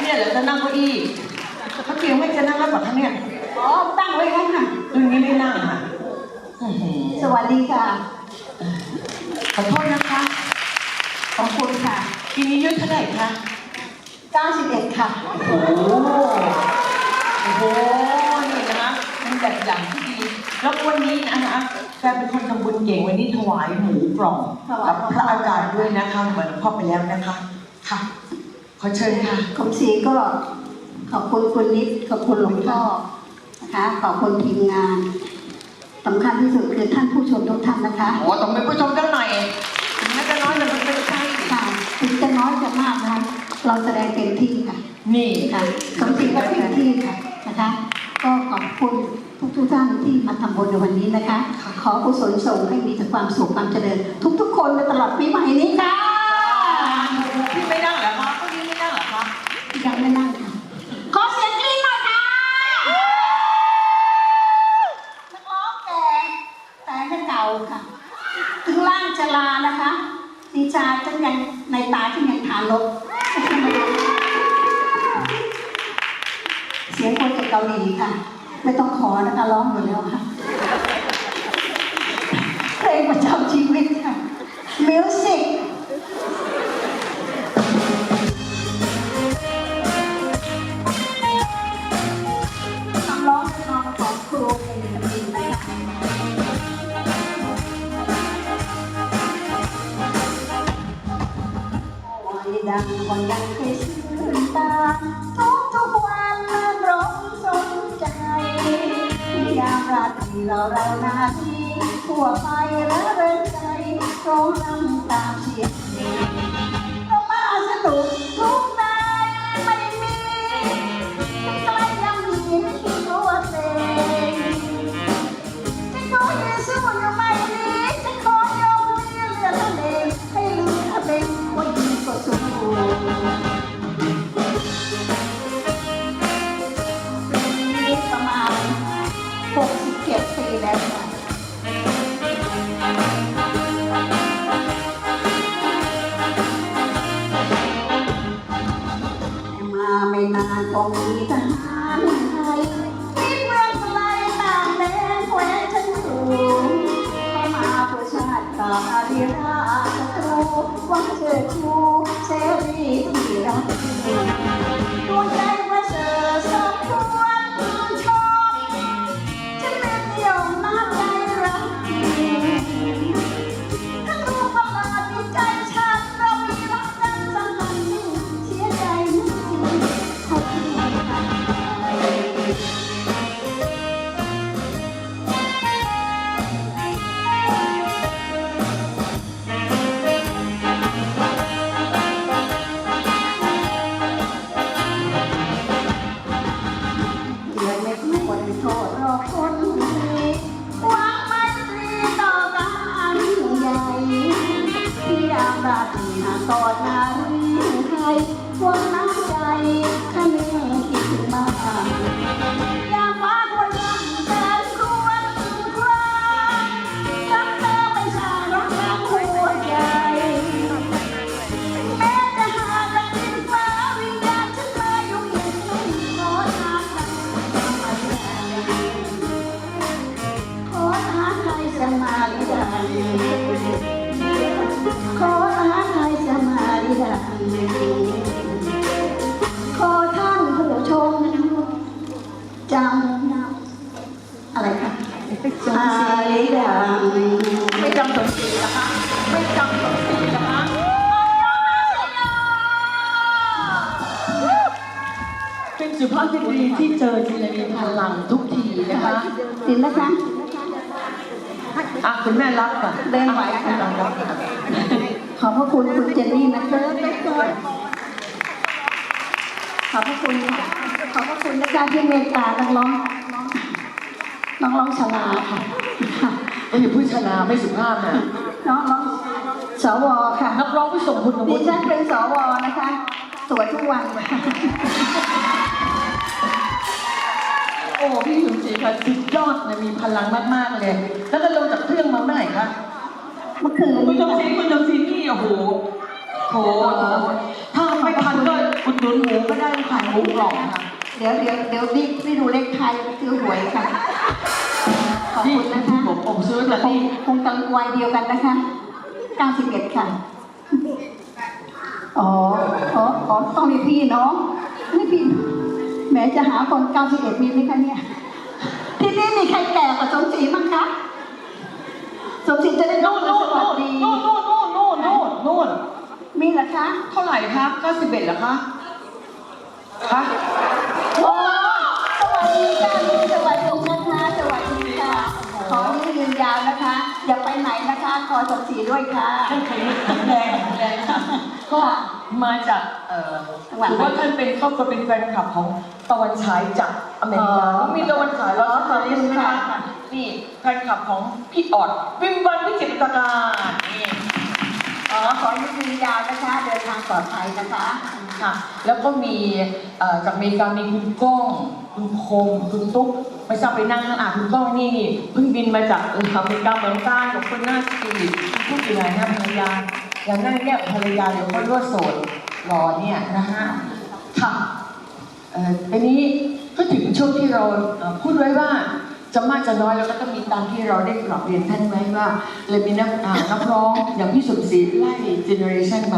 เนี่ยเดี๋ยวจะนั่งเก้าอี้เขาเตียงไม่จะนั่งแล้วเหรอคะเนี่ยอ๋อตั้งไว้ให้ค่ะรุ่นนี้ไม่นั่งค่ะอื้อหือสวัสดีค่ะ ขอโทษนะคะ ขอบคุณค่ะปีนี้อายุเท่าไหร่คะ91 ค่ะ โอ้โหโอ้โหนี่นะคะเป็นแบบอย่างที่ดี แล้ววันนี้นะคะแฟนเป็นคนทำบุญเก่งวันนี้ถวายหมูกล่องถวายกับพระอาจารย์ด้วยนะคะเหมือนพ่อไปแล้วนะคะ ค่ะ ขอเชิญค่ะคุณสีก็ขอบคุณคุณนิดขอบคุณหลวงพ่อนะคะขอบคุณทีมงานสำคัญที่สุดคือท่านผู้ชมทุกท่านนะคะโอ้ต้องเป็นผู้ชมกันหน่อยถึงแม้จะน้อยแต่มันเป็นใช่ค่ะถึงจะน้อยจะมากนะคะเราแสดงเต็มที่ค่ะ นี่ค่ะสมศรีก็เต็มที่ค่ะนะคะ ก็ขอบคุณทุกทุกๆท่านที่มาทำบุญในวันนี้นะคะ ขอกุศลส่งให้มีแต่ความสุขความเจริญ ทุกๆ คนในตลอดปีใหม่นี้ค่ะ พี่ไม่นั่งเหรอคะพี่ไม่นั่งเหรอคะ ยังไม่นั่งค่ะขอเสียงกรี๊ดหน่อยค่ะนักร้องแก่แต่ไม่เก่าค่ะ ถึงร่างชรานะคะดีชาฉันยังในตาฉันยังทานลบเสียงคนจากเกาหลีค่ะ ไม่ต้องขอนะคะร้องอยู่แล้วค่ะเพลงประจำชีวิต อ้ยดังวันยังเคยชื่นตาทุกทุกวันลื่นรมสนใจยามราตรีเราเรานาทีทั่วไปและเริงใจร้องรำตามเสียงเพลง มีทหารไทยที่เมืองไกลต่างแดนแคว้นชั้นสูงเข้ามาเพื่อชาติตาดีราชตรูหวังเชิดชู ราตรีหากอดนารีไทย ขอท่านผู้ชมจำนะอะไรคะอาลีดังไม่จำสมศรีเหรอคะไม่จำสมศรีเหรอคะเป็นสุภาพสตรีที่เจอทีไรมีพลังทุกทีนะคะสินนะคะอะคุณแม่รับก่อนเดินไหวค่ะอ่รับค่ะ ขอบพระคุณคุณเจนนี่นะคะขอบพระคุณค่ะขอบพระคุณนะคะที่เมตตานักร้องน้องร้องชลาค่ะก็อย่าพูดชนะไม่สุภาพนะน้องร้องสวค่ะนักร้องผู้ทรงคุณดิวุฒิฉันเป็นสวนะคะสวยทุกวันค่ะโอ้พี่สมศรีค่ะสุดยอดเลยมีพลังมากๆเลย แล้วก็ลงจากเครื่องมาเมื่อไหร่คะ เมื่อคืนคุณนี้จงศรีคุณจงศรีนี่โอ้โหโถถ้าไม่ทันก็อุดหนุนหมูก็ได้ค่ะหมูกรอบค่ะเดี๋ยวเดี๋ยวเดี๋ยวรีบรีบดูเลขไทยซื้อหวยค่ะ ขอบคุณนะคะ ผมผมซื้อแต่คงที่คงตังวัยเดียวกันนะคะ91ค่ะ อ๋อ อ๋ออ๋อต้องมีพี่น้องไม่พี่แหม้จะหาคน91มีไหมคะเนี่ย ที่นี่มีใครแก่กว่าสมศรีมั้งคะ สมศรีจะได้นู่นนู่นสวันู่สนดีนู่นนู่นนู่นนู่นนู่นนู่นมีเหรอคะ เท่าไหร่คะ91เหรอคะคะโอ้สวัสดีค่ะพี่สวัสดีนะคะสวัสดีค่ะ ขอให้ยืนยาวนะคะ อย่าไปไหนนะคะขอสมศรีด้วยค่ะท่านเคยแข็งแรงแข็งแรงค่ะก็มาจากเอ่อจังหวัดถือว่าท่านเป็นครอบครัวเป็นแฟนคลับของตะวันฉายจากอเมริกาอ๋อมีตะวันฉายแล้วตอนนี้ใช่ไหมค่ะคะ นี่แฟนคลับของพี่ออดวิมวันวิจิตรการนี่อ๋อขอให้ยืนยาวนะคะ เดินทางปลอดภัยนะคะค่ะ แล้วก็มีจากอเมริกามีคุณก้อง คุณคมคุณตุ๊กไม่ทราบไปนั่งข้างอะคุณก้องนี่นี่เพิ่งบินมาจากเอเมริกาเมือนกันกับคนหน้าสปีดคุณตุ๊กอยู่ไหนนะภรรยาอย่างนั้นเนี่ยภรรยาเดี๋ยวเขารั่วโสดรอเนี่ยนะฮะค่ะเอ่อทีนี้ก็ถึงช่วงที่เราพูดไว้ว่า จะมากจะน้อยเราก็ต้องมีตามที่เราได้กลับเรียนท่านไว้ว่าเลยมีนักอ่านักร้องอย่างพี่สมศรีไล่เจเนอเรชันมา